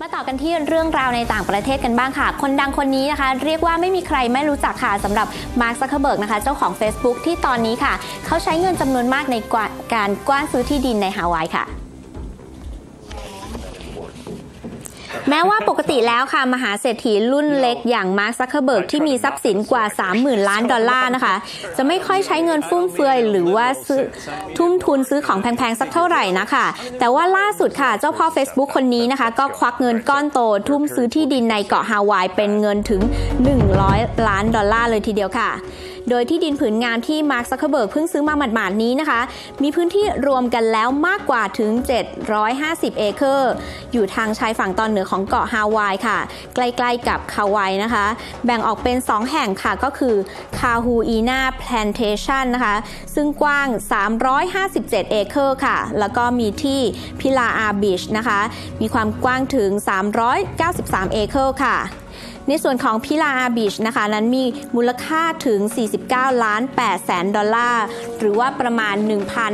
มาต่อกันที่เรื่องราวในต่างประเทศกันบ้างค่ะ คนดังคนนี้นะคะ เรียกว่าไม่มีใครไม่รู้จักค่ะสำหรับมาร์คซักเคอร์เบิร์กนะคะ เจ้าของ Facebook ที่ตอนนี้ค่ะ เขาใช้เงินจำนวนมากในการกว้านซื้อที่ดินในฮาวายค่ะ ม้ว่าปกติแล้วค่ะ มหาเศรษฐีรุ่นเล็กอย่างมาร์คซักเคอร์เบิร์กที่มีทรัพย์สินกว่า 30,000 ล้านดอลลาร์นะคะ จะไม่ค่อยใช้เงินฟุ่มเฟือยหรือว่าซื้อทุ่มทุนซื้อของแพงๆ สักเท่าไหร่นะคะ แต่ว่าล่าสุดค่ะ เจ้าพ่อ Facebook คนนี้นะคะ ก็ควักเงินก้อนโต ทุ่มซื้อที่ดินในเกาะฮาวายเป็นเงินถึง 100 ล้านดอลลาร์เลยทีเดียวค่ะโดยที่ดินผืนงามที่มาร์คซักเคอร์เบิร์กเพิ่งซื้อมาหมาดๆนี้นะคะ มีพื้นที่รวมกันแล้วมากกว่าถึง 750 เอเคอร์ อยู่ทางชายฝั่งตอนเหนือของเกาะฮาวายค่ะ ใกล้ๆกับคาวายนะคะ แบ่งออกเป็น 2 แห่งค่ะก็คือคาฮูอีนาแพลนเทชันนะคะ ซึ่งกว้าง 357 เอเคอร์ค่ะ แล้วก็มีที่พิลาอาบิชนะคะ มีความกว้างถึง 393 เอเคอร์ค่ะ ในส่วนของพิลาอาบิชนะคะ นั้นมีมูลค่าถึง 49 ล้าน8แสนดอลลาร์ หรือว่าประมาณ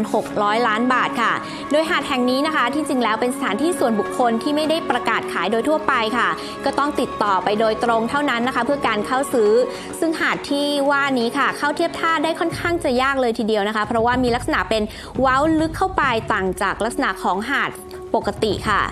1,600 ล้านบาทค่ะ โดยหาดแห่งนี้นะคะ ที่จริงแล้วเป็นสถานที่ส่วนบุคคลที่ไม่ได้ประกาศขายโดยทั่วไปค่ะ ก็ต้องติดต่อไปโดยตรงเท่านั้นนะคะ เพื่อการเข้าซื้อ ซึ่งหาดที่ว่านี้ค่ะ เข้าเทียบท่าได้ค่อนข้างจะยากเลยทีเดียวนะคะ เพราะว่ามีลักษณะเป็นเว้าลึกเข้าไปต่างจากลักษณะของหาดปกติค่ะ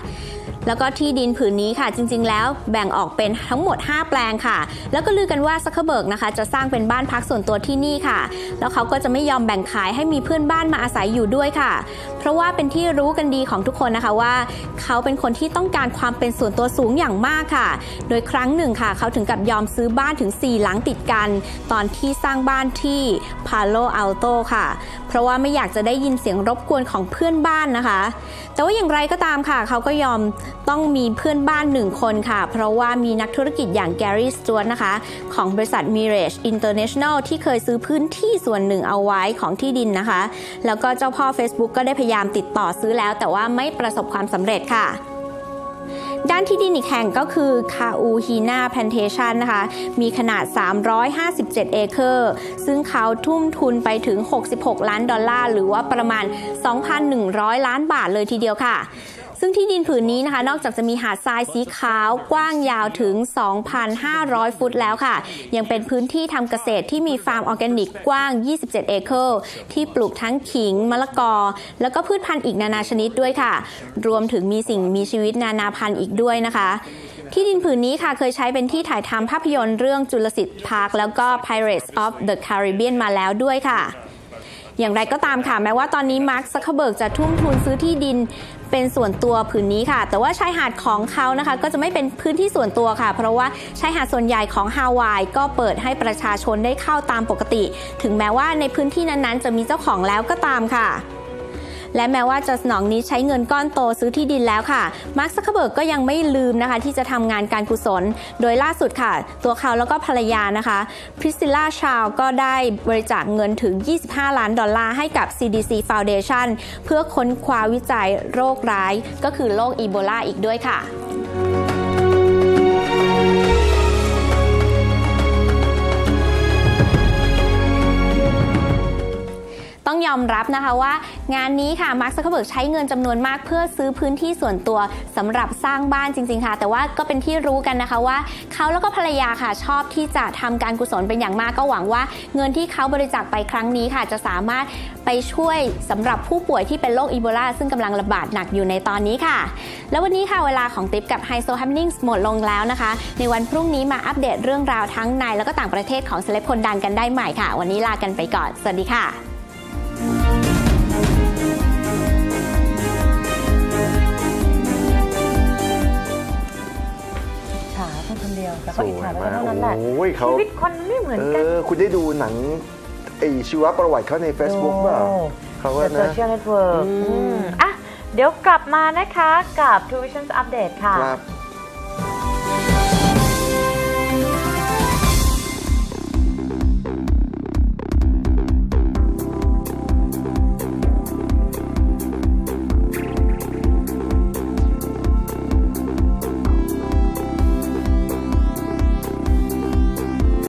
แล้วก็ที่ดินผืนนี้ค่ะจริง ๆ แล้วแบ่งออกเป็นทั้งหมด 5 แปลงค่ะ แล้วก็ลือกันว่าซักเคเบิร์กนะคะ จะสร้างเป็นบ้านพักส่วนตัวที่นี่ค่ะ แล้วเขาก็จะไม่ยอมแบ่งขายให้มีเพื่อนบ้านมาอาศัยอยู่ด้วยค่ะ เพราะว่าเป็นที่รู้กันดีของทุกคนนะคะว่า เขาเป็นคนที่ต้องการความเป็นส่วนตัวสูงอย่างมากค่ะ โดยครั้งหนึ่งค่ะ เขาถึงกับยอมซื้อบ้านถึง 4 หลังติดกัน ตอนที่สร้างบ้านที่พาโลอัลโตค่ะ เพราะว่าไม่อยากจะได้ยินเสียงรบกวนของเพื่อนบ้านนะคะ แต่ว่าอย่างไรก็ตามค่ะ เขาก็ยอมต้องมีเพื่อนบ้านหนึ่งคนค่ะ เพราะว่ามีนักธุรกิจอย่างแกรี่สจวตนะคะ ของบริษัท Mirage International ที่เคยซื้อพื้นที่ส่วนหนึ่งเอาไว้ของที่ดินนะคะ แล้วก็เจ้าพ่อ Facebook ก็ได้พยายามติดต่อซื้อแล้ว แต่ว่าไม่ประสบความสำเร็จค่ะด้านที่ดินอีกแห่งก็คือคาอูฮีนาแพนเทชันนะคะ มีขนาด 357 เอเคอร์ ซึ่งเขาทุ่มทุนไปถึง 66 ล้านดอลลาร์ หรือว่าประมาณ 2,100 ล้านบาทเลยทีเดียวค่ะ ซึ่งที่ดินผืนนี้นะคะ นอกจากจะมีหาดทรายสีขาวกว้างยาวถึง 2,500 ฟุตแล้วค่ะ ยังเป็นพื้นที่ทำเกษตรที่มีฟาร์มออร์แกนิกกว้าง 27 เอเคอร์ที่ปลูกทั้งขิง มะละกอ แล้วก็พืชพันธุ์อีกนานาชนิดด้วยค่ะ รวมถึงมีสิ่งมีชีวิตนานาพันธุ์อีกด้วยนะคะที่ดินผืนนี้ค่ะเคยใช้เป็นที่ถ่ายทำภาพยนตร์เรื่องจุลศิษย์พาร์คแล้วก็ Pirates of the Caribbean มาแล้วด้วยค่ะ อย่างไรก็ตามค่ะ แม้ว่าตอนนี้มาร์คซักเคเบิร์กจะทุ่มทุนซื้อที่ดินเป็นส่วนตัวผืนนี้ค่ะ แต่ว่าชายหาดของเขานะคะ ก็จะไม่เป็นพื้นที่ส่วนตัวค่ะ เพราะว่าชายหาดส่วนใหญ่ของฮาวายก็เปิดให้ประชาชนได้เข้าตามปกติ ถึงแม้ว่าในพื้นที่นั้นๆ จะมีเจ้าของแล้วก็ตามค่ะ และแม้ว่าจะสนองนี้ใช้เงินก้อนโตซื้อที่ดินแล้วค่ะ มาร์คซักเคเบิร์กก็ยังไม่ลืมนะคะ ที่จะทำงานการกุศล โดยล่าสุดค่ะ ตัวเขาแล้วก็ภรรยานะคะพริสซิล่าชาวก็ได้บริจาคเงินถึง 25 ล้านดอลลาร์ให้กับ CDC Foundation เพื่อค้นคว้าวิจัยโรคร้าย ก็คือโรคอีโบลาอีกด้วยค่ะ ต้องยอมรับนะคะว่า งานนี้ค่ะมาร์คซักเคอร์เบิร์กใช้เงินจำนวนมากเพื่อซื้อพื้นที่ส่วนตัวสำหรับสร้างบ้านจริง ๆ ค่ะ แต่ว่าก็เป็นที่รู้กันนะคะว่าเขาแล้วก็ภรรยาค่ะชอบที่จะทำการกุศลเป็นอย่างมากก็หวังว่า เงินที่เขาบริจาคไปครั้งนี้ค่ะจะสามารถไปช่วยสำหรับผู้ป่วยที่เป็นโรคอีโบลาซึ่งกำลังระบาดหนักอยู่ในตอนนี้ค่ะ แล้ววันนี้ค่ะเวลาของติ๊บกับไฮโซแฮมนิงหมดลงแล้วนะคะ ในวันพรุ่งนี้มาอัปเดตเรื่องราวทั้งในแล้วก็ต่างประเทศของเซเลบคนดังกันได้ใหม่ค่ะ วันนี้ลากันไปก่อน สวัสดีค่ะ คนเดียวแต่สก็วยอิจฉาไปมากเท่านั้นแหละโอ้ยเขาชีวิตคนไม่เหมือนเอกันอคุณได้ดูหนังไอชีวประวัติเขาใน Facebook เปล่าเขาว่าโซนะ เชียลเน็ตเวิร์กอืม อะ เดี๋ยวกลับมานะคะกับ Two Visions Update ค่ะ ครับ